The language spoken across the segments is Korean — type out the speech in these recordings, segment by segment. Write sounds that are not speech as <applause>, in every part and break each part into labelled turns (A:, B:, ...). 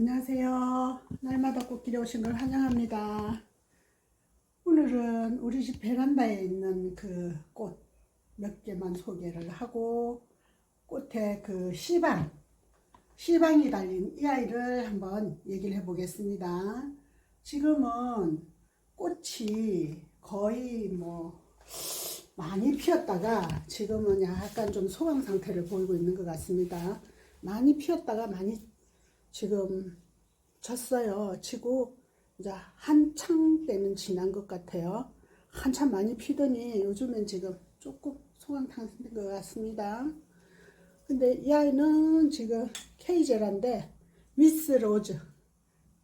A: 안녕하세요. 날마다 꽃길에 오신 걸 환영합니다. 오늘은 우리 집 베란다에 있는 그 꽃 몇 개만 소개를 하고 꽃에 그 씨방, 씨방이 달린 이 아이를 한번 얘기를 해 보겠습니다. 지금은 꽃이 거의 뭐 많이 피었다가 지금은 약간 좀 소강 상태를 보이고 있는 것 같습니다. 많이 피었다가 많이 지금 졌어요. 지고 이제 한창 때는 지난 것 같아요. 한참 많이 피더니 요즘엔 지금 조금 소강탕된 것 같습니다. 근데 이 아이는 지금 케이제란데 미스 로즈,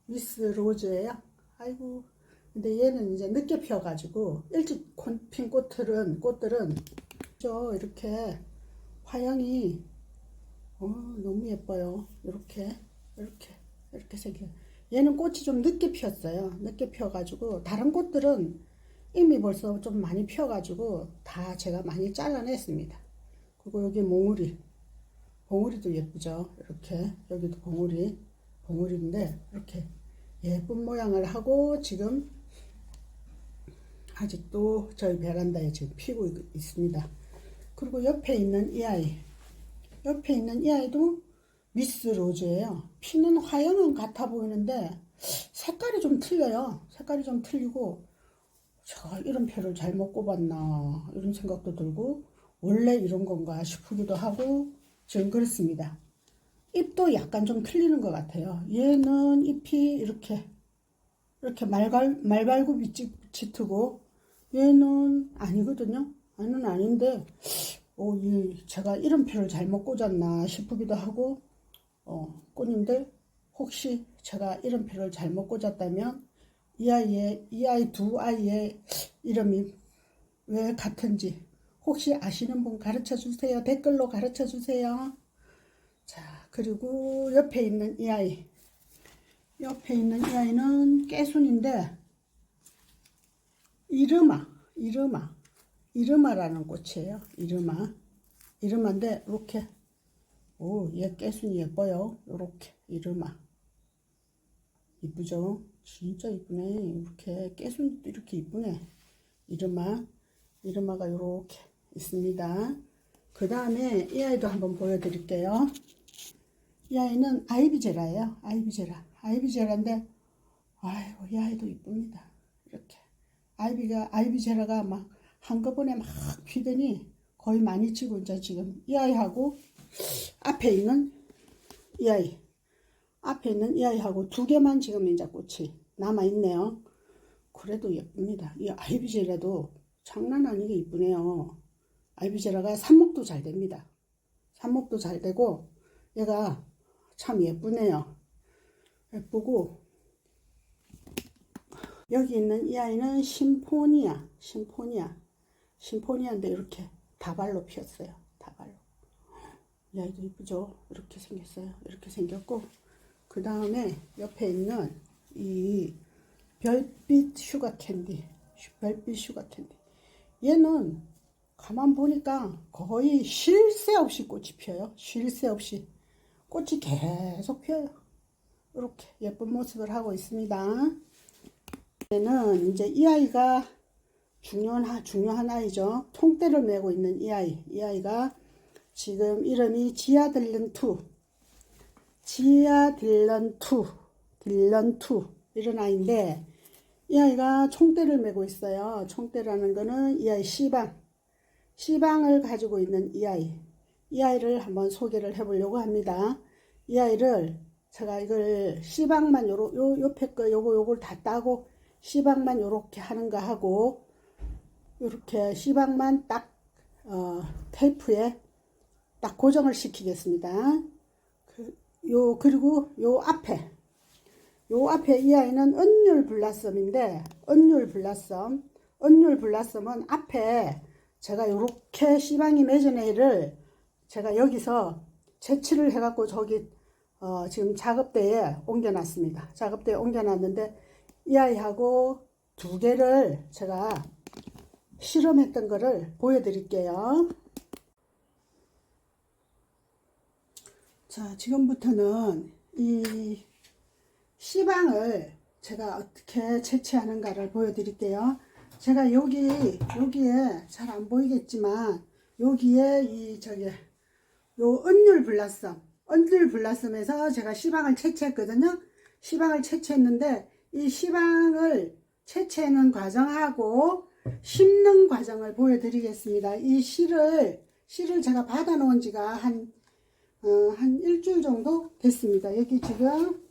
A: 미스 로즈예요. 아이고, 근데 얘는 이제 늦게 피어가지고 일찍 핀 꽃들은 꽃들은 저 이렇게 화양이 어, 너무 예뻐요. 이렇게 이렇게 이렇게 생겨. 얘는 꽃이 좀 늦게 피었어요. 늦게 피어가지고 다른 꽃들은 이미 벌써 좀 많이 피어가지고 다 제가 많이 잘라냈습니다. 그리고 여기 몽우리, 봉우리도 예쁘죠. 이렇게 여기도 봉우리, 봉우리인데 이렇게 예쁜 모양을 하고 지금 아직도 저희 베란다에 지금 피고 있- 있습니다. 그리고 옆에 있는 이 아이, 옆에 있는 이 아이도 미스 로즈예요. 피는 화형은 같아 보이는데 색깔이 좀 틀려요. 색깔이 좀 틀리고 제가 이런 표를 잘못 꼽았나 이런 생각도 들고 원래 이런 건가 싶기도 하고 지금 그렇습니다. 잎도 약간 좀 틀리는 것 같아요. 얘는 잎이 이렇게 이렇게 말갈 말발굽 이 짙- 짙고 얘는 아니거든요. 아는 아닌데 오, 이 제가 이름표를 잘못 꽂았나 싶기도 하고 어, 꽃님들 혹시 제가 이름표를 잘못 꽂았다면 이 아이의 이 아이 두 아이의 이름이 왜 같은지 혹시 아시는 분 가르쳐 주세요. 댓글로 가르쳐 주세요. 자, 그리고 옆에 있는 이 아이. 옆에 있는 이 아이는 깨순인데 이르마, 이르마, 이르마라는 꽃이에요. 이르마, 이르마인데 이렇게 오, 얘 깨순이 예뻐요. 요렇게 이르마. 이쁘죠? 진짜 이쁘네. 이렇게 깨순이도 이렇게 이쁘네. 이르마, 이르마가 요렇게 있습니다. 그 다음에 이 아이도 한번 보여드릴게요. 이 아이는 아이비제라예요. 아이비제라. 아이비제라인데 아이고 이 아이도 이쁩니다. 이렇게 아이비가 아이비제라가 막 한꺼번에 막 피더니 거의 많이 치고 이제 지금 이 아이하고 앞에 있는 이 아이 앞에 있는 이 아이하고 두 개만 지금 이제 꽃이 남아 있네요. 그래도 예쁩니다. 이 아이비제라도 장난 아니게 이쁘네요. 아이비제라가 삽목도 잘 됩니다. 삽목도 잘 되고 얘가 참 예쁘네요. 예쁘고 여기 있는 이 아이는 심포니아, 심포니아, 심포니아인데 이렇게 다발로 피었어요. 아이도 이쁘죠? 이렇게 생겼어요. 이렇게 생겼고 그 다음에 옆에 있는 이 별빛 슈가 캔디, 별빛 슈가 캔디. 얘는 가만 보니까 거의 쉴 새 없이 꽃이 피어요. 쉴 새 없이 꽃이 계속 피어요. 이렇게 예쁜 모습을 하고 있습니다. 얘는 이제 이 아이가 중요한 중요한 아이죠. 통대를 메고 있는 이 아이. 이 아이가 지금 이름이 지아 딜런 2. 지아 딜런 2. 딜런 2. 이런 아이인데 이 아이가 총대를 메고 있어요. 총대라는 거는 이 아이 시방. 시방을 가지고 있는 이 아이. 이 아이를 한번 소개를 해 보려고 합니다. 이 아이를 제가 이걸 시방만 요러 요 옆에 거 요거 요걸 다 따고 시방만 요렇게 하는 거 하고 요렇게 시방만 딱 어, 테이프에 딱 고정을 시키겠습니다. 그, 요 그리고 요 앞에 요 앞에 이 아이는 은율 블라썸인데 은율 블라썸 은율 블라썸은 앞에 제가 요렇게 시방이 애를 제가 여기서 채취를 해갖고 저기 어, 지금 작업대에 옮겨놨습니다. 작업대에 옮겨놨는데 이 아이하고 두 개를 제가 실험했던 거를 보여드릴게요. 자, 지금부터는 이 씨방을 제가 어떻게 채취하는가를 보여드릴게요. 제가 여기 여기에 잘 안 보이겠지만 여기에 이 저기 요 은율 블라썸 은율 블라썸에서 제가 시방을 채취했거든요. 시방을 채취했는데 이 시방을 채취하는 과정하고 심는 과정을 보여드리겠습니다. 이 씨를 씨를 제가 받아 놓은 지가 한, 어, 한 일주일 정도 됐습니다. 여기 지금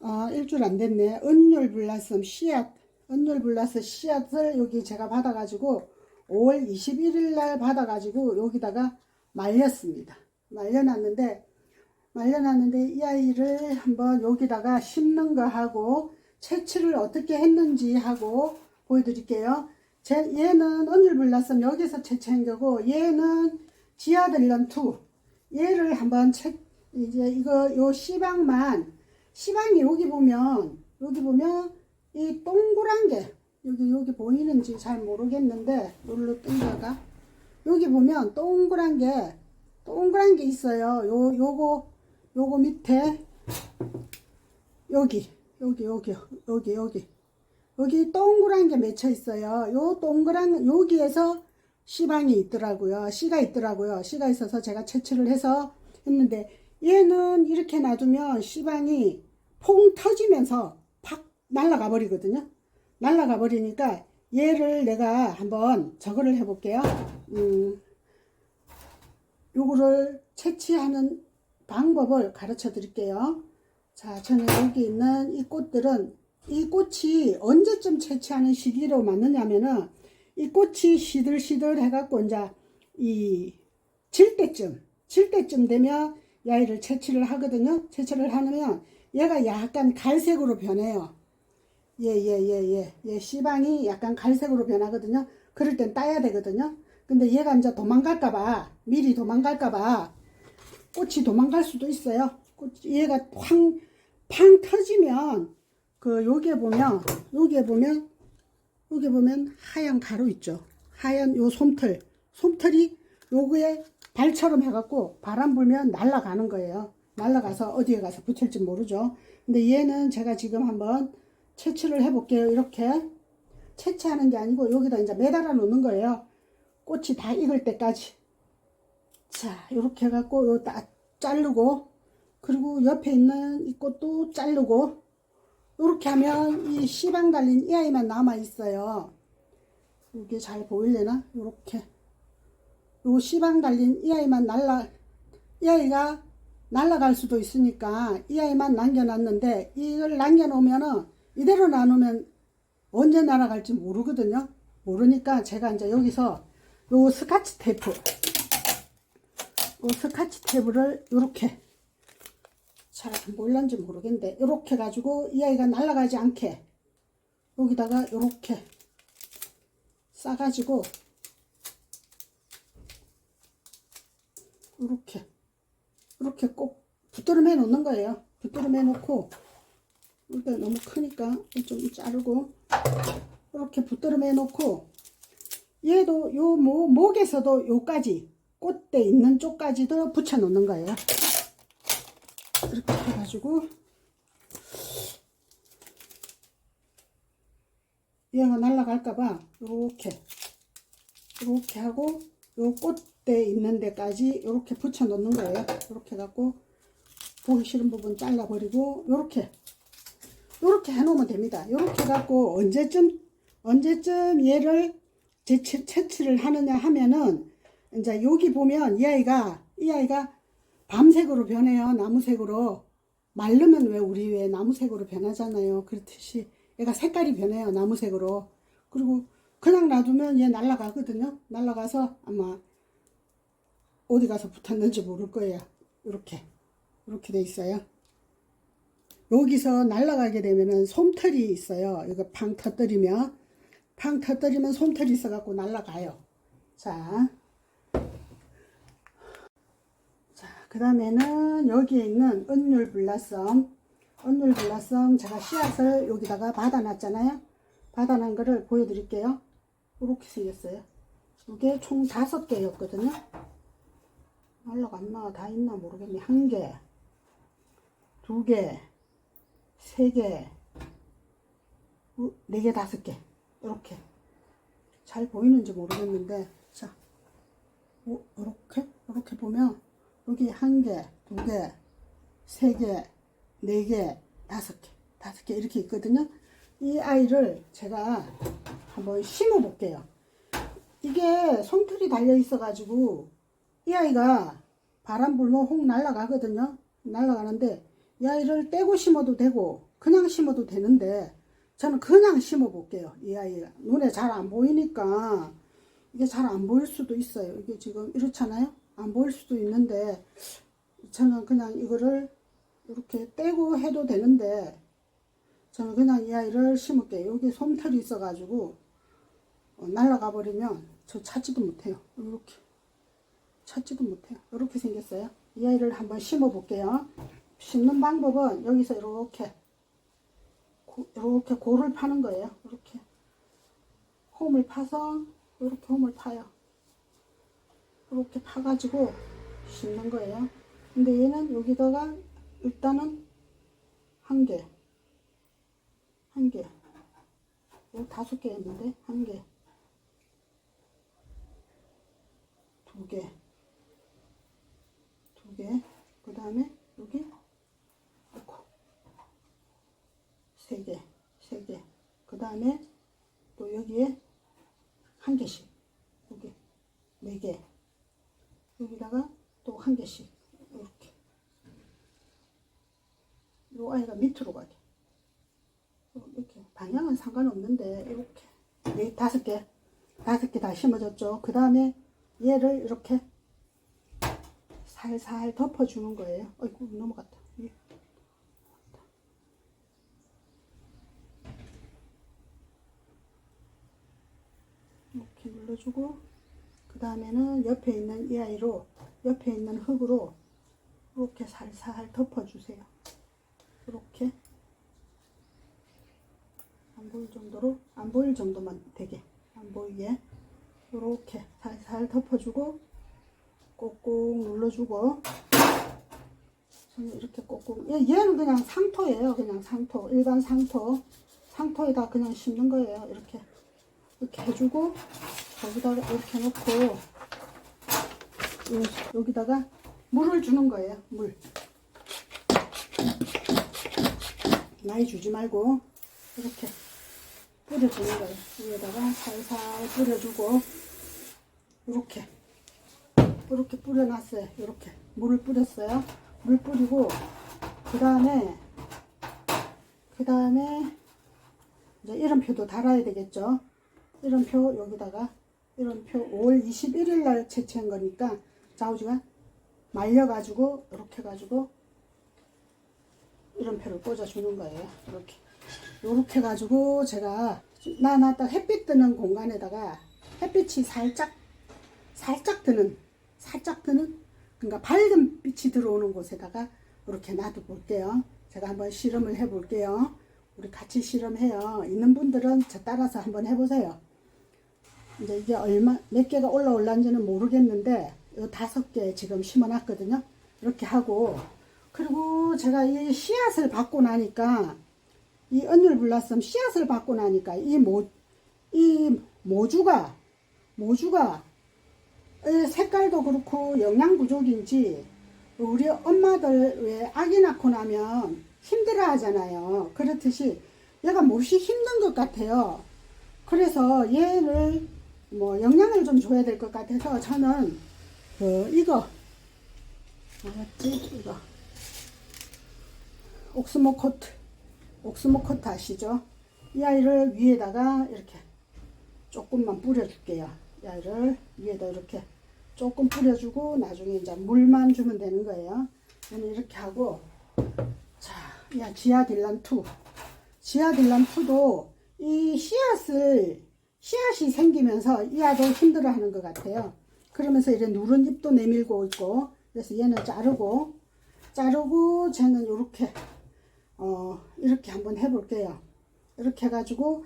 A: 어, 일주일 안 됐네. 은율 블라썸 씨앗, 은율 블라썸 씨앗을 여기 제가 받아가지고 5월 21일 날 받아가지고 여기다가 말렸습니다. 말려놨는데, 말려놨는데 이 아이를 한번 여기다가 심는 거 하고 채취를 어떻게 했는지 하고 보여드릴게요. 제, 얘는 은율 블라썸 여기서 채취한 거고 얘는 지하들런 2 얘를 한번 채, 이제 이거 요 씨방만 시방이 여기 보면 여기 보면 이 동그란 게 여기 여기 보이는지 잘 모르겠는데 눌러 뜬다가 여기 보면 동그란 게 동그란 게 있어요. 요 요거 요거 밑에 여기 여기 여기 여기 여기 여기 동그란 게 맺혀 있어요. 요 동그란 여기에서 시방이 있더라고요. 씨가 있더라고요. 씨가 있어서 제가 채취를 해서 했는데 얘는 이렇게 놔두면 시방이 퐁 터지면서 팍 날아가 버리거든요. 날아가 버리니까 얘를 내가 한번 저거를 해볼게요. 음, 요거를 채취하는 방법을 가르쳐 드릴게요. 자, 저는 여기 있는 이 꽃들은 이 꽃이 언제쯤 채취하는 시기로 맞느냐면은 이 꽃이 시들시들 해갖고 이제 이질 때쯤, 질 때쯤 되면 이 아이를 채취를 하거든요. 채취를 하면 얘가 약간 갈색으로 변해요. 예, 예, 예, 예. 얘 씨방이 약간 갈색으로 변하거든요. 그럴 땐 따야 되거든요. 근데 얘가 이제 도망갈까봐, 미리 도망갈까봐, 꽃이 도망갈 수도 있어요. 꽃, 얘가 팡, 팡 터지면, 그, 여기에 보면, 여기에 보면, 여기 보면 하얀 가루 있죠. 하얀 요 솜털. 솜털이 요거에 발처럼 해갖고 바람 불면 날아가는 거예요. 날아가서 어디에 가서 붙을지 모르죠. 근데 얘는 제가 지금 한번 채취를 해볼게요. 이렇게 채취하는 게 아니고 여기다 이제 매달아 놓는 거예요. 꽃이 다 익을 때까지. 자, 이렇게 해갖고 요다 자르고 그리고 옆에 있는 이 꽃도 자르고 이렇게 하면 이 씨방 달린 이 아이만 남아 있어요. 이게 잘 보이려나? 이렇게 요 씨방 달린 이 아이만 날라 이 아이가 날아갈 수도 있으니까 이 아이만 남겨놨는데 이걸 남겨놓으면은 이대로 놔놓으면 언제 날아갈지 모르거든요. 모르니까 제가 이제 여기서 요 스카치 테이프 요 스카치 테이프를 이렇게 잘 보일런지 모르겠는데 이렇게 가지고 이 아이가 날아가지 않게 여기다가 이렇게 싸가지고 이렇게 이렇게 꼭 붙들어 해 놓는 거예요. 붙들어 해 놓고 이게 너무 크니까 좀 자르고 이렇게 붙들어 해 놓고 얘도 요 모, 목에서도 요까지 꽃대 있는 쪽까지도 붙여 놓는 거예요. 해가지고 얘가 날아갈까봐 이렇게 이렇게 하고 요 꽃대 있는 데까지 이렇게 붙여 놓는 거예요. 이렇게 갖고 보기 싫은 부분 잘라 버리고 이렇게 이렇게 해 놓으면 됩니다. 이렇게 갖고 언제쯤 언제쯤 얘를 채취, 채취를 하느냐 하면은 이제 여기 보면 이 아이가 이 아이가 밤색으로 변해요. 나무색으로 말르면 왜 우리 왜 나무색으로 변하잖아요. 그렇듯이 얘가 색깔이 변해요. 나무색으로 그리고 그냥 놔두면 얘 날아가거든요. 날아가서 아마 어디 가서 붙었는지 모를 거예요. 이렇게 이렇게 돼 있어요. 여기서 날아가게 되면은 솜털이 있어요. 이거 팡 터뜨리면 팡 터뜨리면 솜털이 있어갖고 날아가요. 자, 자, 그 다음에는 여기에 있는 은율 블라썸, 은율 블라썸 제가 씨앗을 여기다가 받아놨잖아요. 받아놓은 거를 보여드릴게요. 이렇게 생겼어요. 이게 총 다섯 개였거든요. 날라갔나 다 있나 모르겠네. 한 개, 두 개, 세 개, 우- 네 개, 다섯 개. 이렇게. 잘 보이는지 모르겠는데, 자. 오, 이렇게, 이렇게 보면, 여기 한 개, 두 개, 세 개, 네 개, 다섯 개, 다섯 개 이렇게 있거든요. 이 아이를 제가 한번 심어 볼게요. 이게 솜털이 달려 있어 가지고, 이 아이가 바람 불면 혹 날아가거든요. 날아가는데, 이 아이를 떼고 심어도 되고, 그냥 심어도 되는데, 저는 그냥 심어 볼게요. 이 아이가. 눈에 잘 안 보이니까, 이게 잘 안 보일 수도 있어요. 이게 지금 이렇잖아요. 안 보일 수도 있는데, 저는 그냥 이거를 이렇게 떼고 해도 되는데, 저는 그냥 이 아이를 심을게요. 여기 솜털이 있어가지고, 어, 날아가 버리면 저 찾지도 못해요. 이렇게. 찾지도 못해요. 이렇게 생겼어요. 이 아이를 한번 심어 볼게요. 심는 방법은 여기서 이렇게, 고, 이렇게 고를 파는 거예요. 이렇게. 홈을 파서, 이렇게 홈을 파요. 이렇게 파가지고 심는 거예요. 근데 얘는 여기다가 일단은 한 개, 한 개, 요 다섯 개 있는데 한 개, 두 개, 두 개, 그 다음에 여기 넣고. 세 개, 세 개, 그 다음에 또 여기에 한 개씩. 여기 네 개. 여기다가 또 한 개씩 이렇게. 요 아이가 밑으로 가게. 이렇게. 방향은 상관없는데 이렇게. 네 다섯 개. 다섯 개 다 심어졌죠. 그 다음에 얘를 이렇게 살살 덮어주는 거예요. 어이구 넘어갔다. 예. 이렇게 눌러주고 그 다음에는 옆에 있는 이 아이로 옆에 있는 흙으로 이렇게 살살 덮어주세요. 이렇게. 안 보일 정도로 안 보일 정도만 되게. 안 보이게. 이렇게 살살 덮어주고 꼭꼭 눌러주고. 저는 이렇게 꼭꼭. 얘, 얘는 그냥 상토예요. 그냥 상토. 일반 상토. 상토에다 그냥 심는 거예요. 이렇게. 이렇게 해주고 거기다가 이렇게 놓고 요- 여기다가 물을 주는 거예요. 물 많이 주지 말고 이렇게 뿌려주는 거예요. 위에다가 살살 뿌려주고 이렇게 이렇게 뿌려놨어요. 이렇게 물을 뿌렸어요. 물 뿌리고 그 다음에 그 다음에 이제 이름표도 달아야 되겠죠. 이름표 여기다가 이름표 5월 21일 날 채취한 거니까 자우지가 말려가지고 이렇게 해가지고 이름표를 꽂아주는 거예요. 이렇게 이렇게 해가지고 제가 나나 딱 햇빛 드는 공간에다가 햇빛이 살짝 살짝 드는 살짝 드는 그러니까 밝은 빛이 들어오는 곳에다가 이렇게 놔둬 볼게요. 제가 한번 실험을 해 볼게요. 우리 같이 실험해요. 있는 분들은 저 따라서 한번 해보세요. 이제 이게 얼마 몇 개가 올라올란지는 모르겠는데 요 다섯 개 지금 심어놨거든요. 이렇게 하고 그리고 제가 이 씨앗을 받고 나니까 이 언율 블라썸 씨앗을 받고 나니까 이 모 이 모주가 모주가 에, 색깔도 그렇고 영양 부족인지 우리 엄마들 왜 아기 낳고 나면 힘들어 하잖아요. 그렇듯이 얘가 몹시 힘든 것 같아요. 그래서 얘를 뭐 영양을 좀 줘야 될 것 같아서 저는 그 이거 뭐였지 이거 옥스모 코트 옥스모 코트 아시죠? 이 아이를 위에다가 이렇게 조금만 뿌려줄게요. 이 아이를 위에다 이렇게 조금 뿌려주고 나중에 이제 물만 주면 되는 거예요. 저는 이렇게 하고 자, 야 지아딜란 2 지아딜란 2도 이 씨앗을 씨앗이 생기면서 이 아도 힘들어하는 것 같아요. 그러면서 이래 누른 잎도 내밀고 있고 그래서 얘는 자르고 자르고 쟤는 이렇게 어 이렇게 한번 해볼게요. 이렇게 해가지고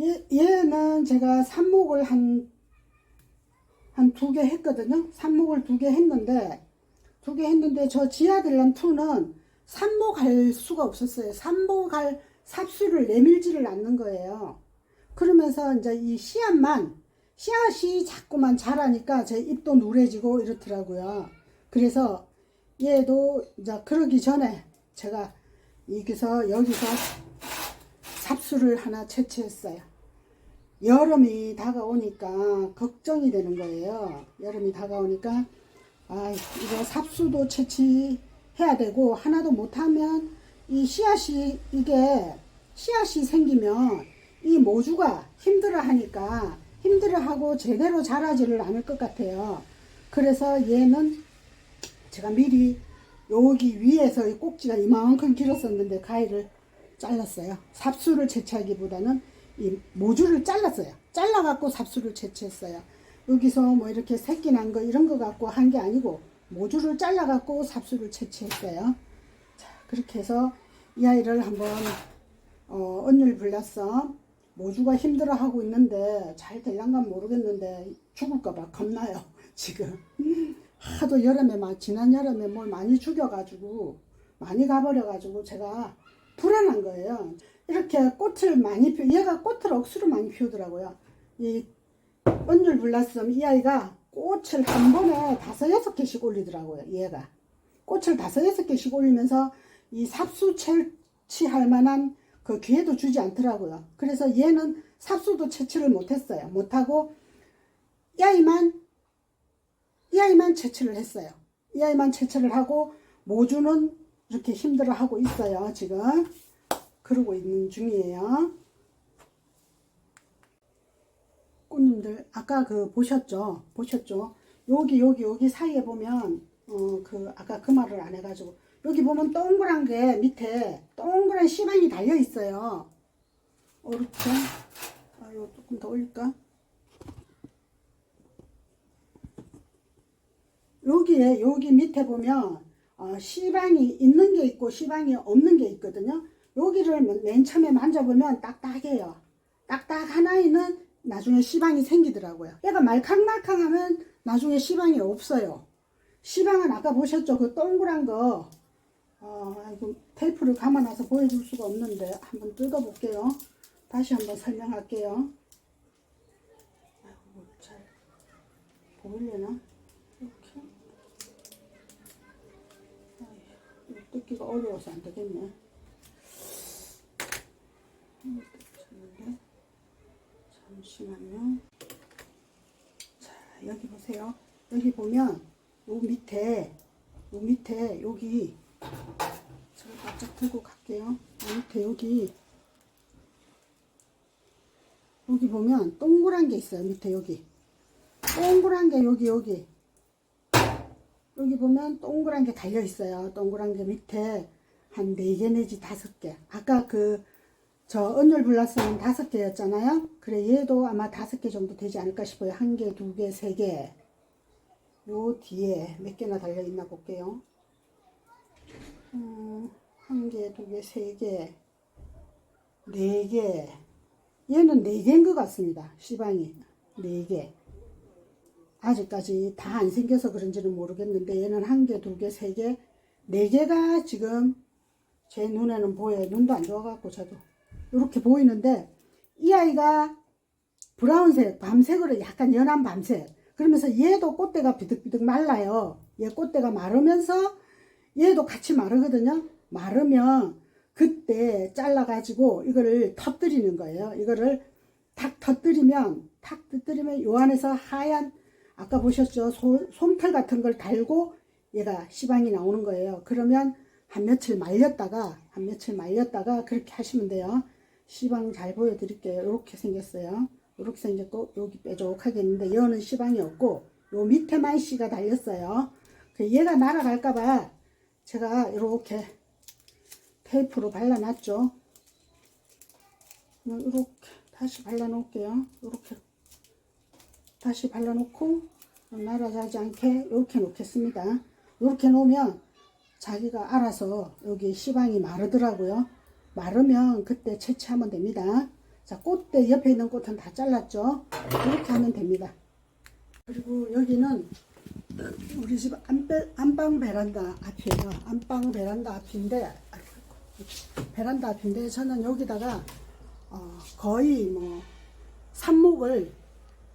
A: 얘 얘는 제가 삽목을 한 한 두 개 했거든요. 삽목을 두 개 했는데 두 개 했는데 저 2는 산모 갈 수가 없었어요. 갈 삽수를 내밀지를 않는 거예요. 그러면서 이제 이 씨앗만 씨앗이 자꾸만 자라니까 제 입도 누래지고 이렇더라고요. 그래서 얘도 이제 그러기 전에 제가 여기서 여기서 삽수를 하나 채취했어요. 여름이 다가오니까 걱정이 되는 거예요. 여름이 다가오니까 아 이거 삽수도 채취해야 되고 하나도 못하면 이 씨앗이 이게 씨앗이 생기면 이 모주가 힘들어 하니까 힘들어 하고 제대로 자라지를 않을 것 같아요. 그래서 얘는 제가 미리 여기 위에서 이 꼭지가 이만큼 길었었는데 가위를 잘랐어요. 삽수를 채취하기보다는 이 모주를 잘랐어요. 잘라갖고 삽수를 채취했어요. 여기서 뭐 이렇게 새끼 난 거 이런 거 갖고 한 게 아니고 모주를 잘라갖고 삽수를 채취했어요. 자, 그렇게 해서 이 아이를 한번 어, 언니를 불렀어. 모주가 힘들어하고 있는데 잘 될란가 모르겠는데 죽을까봐 겁나요. <laughs> 지금 하도 여름에 막 지난 여름에 뭘 많이 죽여가지고 많이 가버려가지고 제가 불안한 거예요. 이렇게 꽃을 많이 피 얘가 꽃을 억수로 많이 피우더라고요. 이 언줄 블라썸 이 아이가 꽃을 한 번에 다섯 여섯 개씩 올리더라고요. 얘가 꽃을 다섯 여섯 개씩 올리면서 이 삽수 채취할 만한 그 기회도 주지 않더라고요. 그래서 얘는 삽수도 채취를 못했어요. 못하고 이 아이만 이 아이만 채취를 했어요. 이 아이만 채취를 하고 모주는 이렇게 힘들어하고 있어요. 지금 그러고 있는 중이에요. 꽃님들 아까 그 보셨죠? 보셨죠? 여기 여기 여기 사이에 보면 어 그 아까 그 말을 안 해가지고 여기 보면 동그란 게 밑에 동그란 시방이 달려 있어요. 어, 이렇게 아유 조금 더 올릴까? 여기에 여기 밑에 보면 어, 시방이 있는 게 있고 시방이 없는 게 있거든요. 여기를 맨 처음에 만져보면 딱딱해요. 딱딱한 아이는 나중에 시방이 생기더라고요. 얘가 말캉말캉하면 나중에 시방이 없어요. 시방은 아까 보셨죠? 그 동그란 거. 어, 이거 테이프를 감아놔서 보여줄 수가 없는데 한번 뜯어볼게요. 다시 한번 설명할게요. 아이고, 잘 보이려나? 이렇게. 아이고, 뜯기가 어려워서 안 되겠네. 잠시만요. 자, 여기 보세요. 여기 보면, 요 밑에, 요 밑에, 여기, 제가 바짝 들고 갈게요. 요 밑에, 여기, 여기 보면, 동그란 게 있어요. 밑에, 여기. 동그란 게, 여기, 여기. 여기 보면, 동그란 게 달려 있어요. 동그란 게 밑에, 한네개 내지 다섯 개. 아까 그, 저 언율 블라스는 다섯 개였잖아요. 그래 얘도 아마 다섯 개 정도 되지 않을까 싶어요. 한 개, 두 개, 세 개. 요 뒤에 몇 개나 달려 있나 볼게요. 음, 한 개, 두 개, 세 개, 네 개. 얘는 네 개인 것 같습니다. 시방이 네 개. 아직까지 다 안 생겨서 그런지는 모르겠는데 얘는 한 개, 두 개, 세 개, 네 개가 지금 제 눈에는 보여요. 눈도 안 좋아갖고 저도. 이렇게 보이는데 이 아이가 브라운색, 밤색으로 약간 연한 밤색. 그러면서 얘도 꽃대가 비득비득 말라요. 얘 꽃대가 마르면서 얘도 같이 마르거든요. 마르면 그때 잘라가지고 이거를 터뜨리는 거예요. 이거를 탁 터뜨리면 탁 터뜨리면 요 안에서 하얀 아까 보셨죠? 소, 솜털 같은 걸 달고 얘가 시방이 나오는 거예요. 그러면 한 며칠 말렸다가 한 며칠 말렸다가 그렇게 하시면 돼요. 시방 잘 보여드릴게요. 이렇게 생겼어요. 이렇게 생겼고 여기 뾰족하게 있는데 얘는 시방이 없고 요 밑에만 씨가 달렸어요. 그 얘가 날아갈까봐 제가 이렇게 테이프로 발라놨죠. 이렇게 다시 발라놓을게요. 이렇게 다시 발라놓고 날아가지 않게 이렇게 놓겠습니다. 이렇게 놓으면 자기가 알아서 여기 시방이 마르더라고요. 마르면 그때 채취하면 됩니다. 자, 꽃대 옆에 있는 꽃은 다 잘랐죠? 이렇게 하면 됩니다. 그리고 여기는 우리 집 안배, 안방 베란다 앞이에요. 안방 베란다 앞인데 베란다 앞인데 저는 여기다가 어, 거의 뭐 삽목을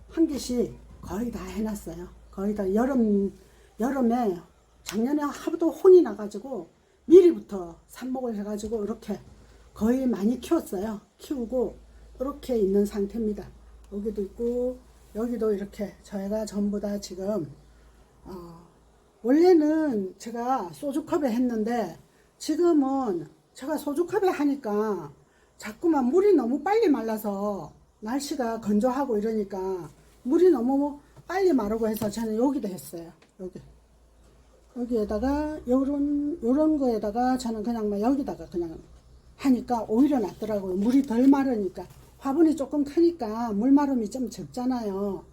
A: 한 개씩 거의 다 해놨어요. 거의 다 여름 여름에 작년에 하도 혼이 나가지고 미리부터 삽목을 해가지고 이렇게 거의 많이 키웠어요. 키우고 이렇게 있는 상태입니다. 여기도 있고 여기도 이렇게 저희가 전부 다 지금 어, 원래는 제가 소주컵에 했는데 지금은 제가 소주컵에 하니까 자꾸만 물이 너무 빨리 말라서 날씨가 건조하고 이러니까 물이 너무 빨리 마르고 해서 저는 여기도 했어요. 여기. 여기에다가 요런 요런 거에다가 저는 그냥 막 여기다가 그냥 하니까 오히려 낫더라고요. 물이 덜 마르니까 화분이 조금 크니까 물 마름이 좀 적잖아요.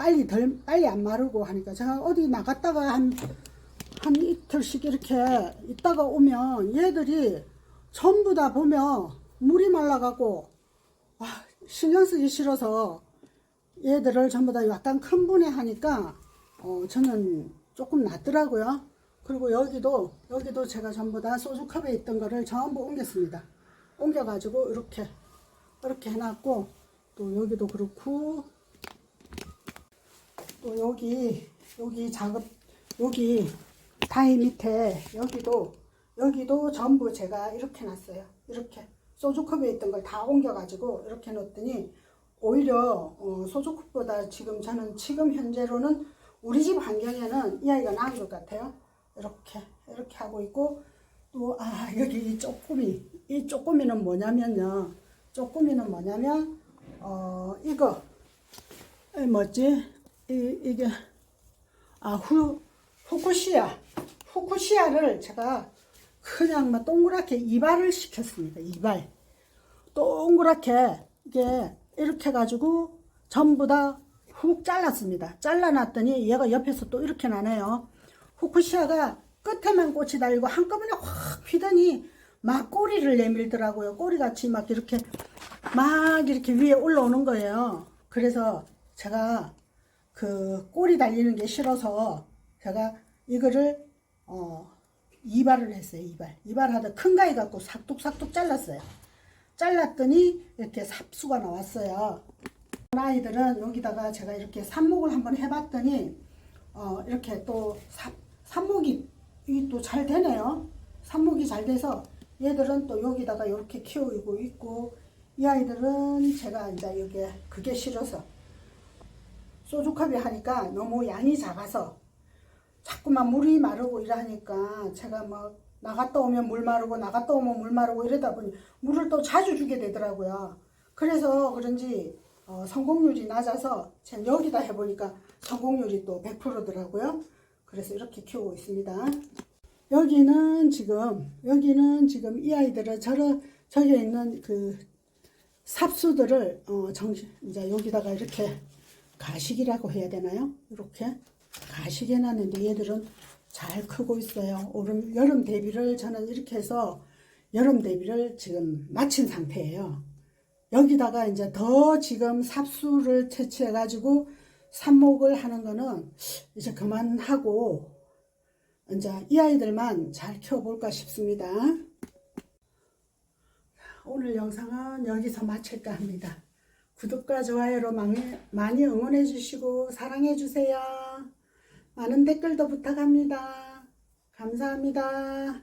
A: 빨리 덜 빨리 안 마르고 하니까 제가 어디 나갔다가 한 한 이틀씩 이렇게 있다가 오면 얘들이 전부 다 보면 물이 말라가고 와 신경 쓰기 싫어서 얘들을 전부 다 약간 큰 분해 하니까 어 저는 조금 낫더라고요. 그리고 여기도 여기도 제가 전부 다 소주 컵에 있던 거를 전부 옮겼습니다. 옮겨가지고 이렇게 이렇게 해놨고 또 여기도 그렇고 또 여기 여기 작업 여기 다이 밑에 여기도 여기도 전부 제가 이렇게 놨어요. 이렇게 소주컵에 있던 걸 다 옮겨가지고 이렇게 놓았더니 오히려 어, 소주컵보다 지금 저는 지금 현재로는 우리 집 환경에는 이 아이가 나은 것 같아요. 이렇게 이렇게 하고 있고 또 아 여기 이 쪼꼬미 이 쪼꼬미는 뭐냐면요. 쪼꼬미는 뭐냐면 어 이거 이 뭐지 이 이게 아 후 후쿠시아 후쿠시아를 제가 그냥 막 동그랗게 이발을 시켰습니다. 이발 동그랗게 이게 이렇게 해가지고 전부 다 훅 잘랐습니다. 잘라놨더니 얘가 옆에서 또 이렇게 나네요. 후쿠시아가 끝에만 꽃이 달리고 한꺼번에 확 휘더니 막 꼬리를 내밀더라고요. 꼬리같이 막 이렇게 막 이렇게 위에 올라오는 거예요. 그래서 제가 그 꼬리 달리는 게 싫어서 제가 이거를 어 이발을 했어요. 이발. 이발하다 큰 가위 갖고 삭둑삭둑 잘랐어요. 잘랐더니 이렇게 삽수가 나왔어요. 아이들은 여기다가 제가 이렇게 삽목을 한번 해봤더니 어 이렇게 또 삽, 삽목이 또 잘 되네요. 삽목이 잘 돼서 얘들은 또 여기다가 이렇게 키우고 있고 이 아이들은 제가 이제 여기 그게 싫어서 소주컵이 하니까 너무 양이 작아서 자꾸만 물이 마르고 이러니까 제가 막 나갔다 오면 물 마르고 나갔다 오면 물 마르고 이러다 보니 물을 또 자주 주게 되더라고요. 그래서 그런지 어, 성공률이 낮아서 제가 여기다 해보니까 성공률이 또 100%더라고요. 그래서 이렇게 키우고 있습니다. 여기는 지금 여기는 지금 이 아이들은 저런 저기 있는 그 삽수들을 어, 정신 이제 여기다가 이렇게 가식이라고 해야 되나요? 이렇게 가식해 놨는데 얘들은 잘 크고 있어요. 오름, 여름 대비를 저는 이렇게 해서 여름 대비를 지금 마친 상태예요. 여기다가 이제 더 지금 삽수를 채취해 가지고 삽목을 하는 거는 이제 그만하고 이제 이 아이들만 잘 키워볼까 싶습니다. 오늘 영상은 여기서 마칠까 합니다. 구독과 좋아요로 많이, 응원해 주시고 사랑해 주세요. 많은 댓글도 부탁합니다. 감사합니다.